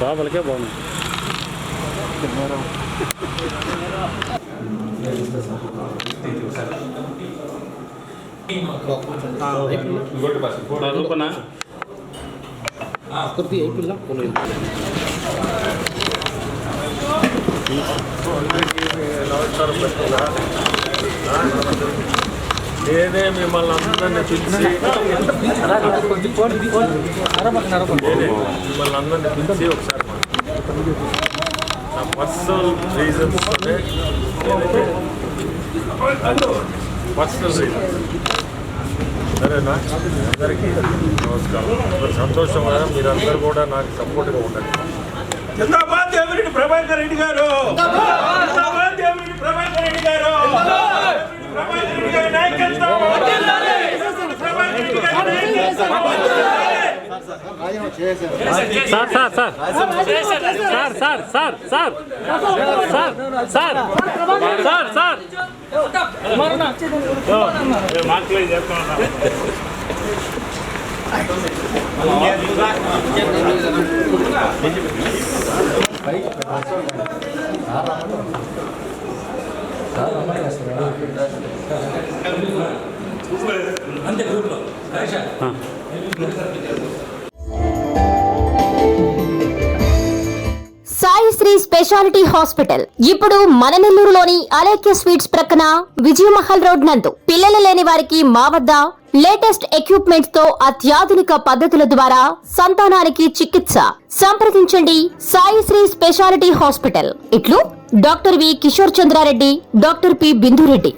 లోపలికే బాగుంది కుర్తి అయిపోయిల్ల కొన్ని లాస్ట్ నేనే మిమ్మల్ని అందరినీ పిలిచి మిమ్మల్ని అందరినీ పిలిచి ఒకసారి నా పర్సనల్ రీజన్స్ పర్సనల్ రీజన్స్ సరేనా? అందరికీ నమస్కారం. సంతోషంగా మీరందరూ కూడా నాకు సపోర్ట్గా ఉండండి. జిందాబాద్ ప్రభాకర్ రెడ్డి గారు. Sar sar sar. Sar sar sar sar. Sar sar. Sar sar. మార్కులు చెప్తున్నా అంతే గ్రూప్లో స్పెషాలిటీ హాస్పిటల్. ఇప్పుడు మన నెల్లూరులోని అలేఖ్య స్వీట్స్ ప్రక్కన విజయమహల్ రోడ్ నందు పిల్లలు లేని వారికి మా వద్ద లేటెస్ట్ ఎక్విప్మెంట్స్తో అత్యాధునిక పద్ధతుల ద్వారా సంతానానికి చికిత్స. సంప్రదించండి సాయిశ్రీ స్పెషాలిటీ హాస్పిటల్. ఇట్లు doctor V Kishore Chandrareddy doctor P Bindureddy.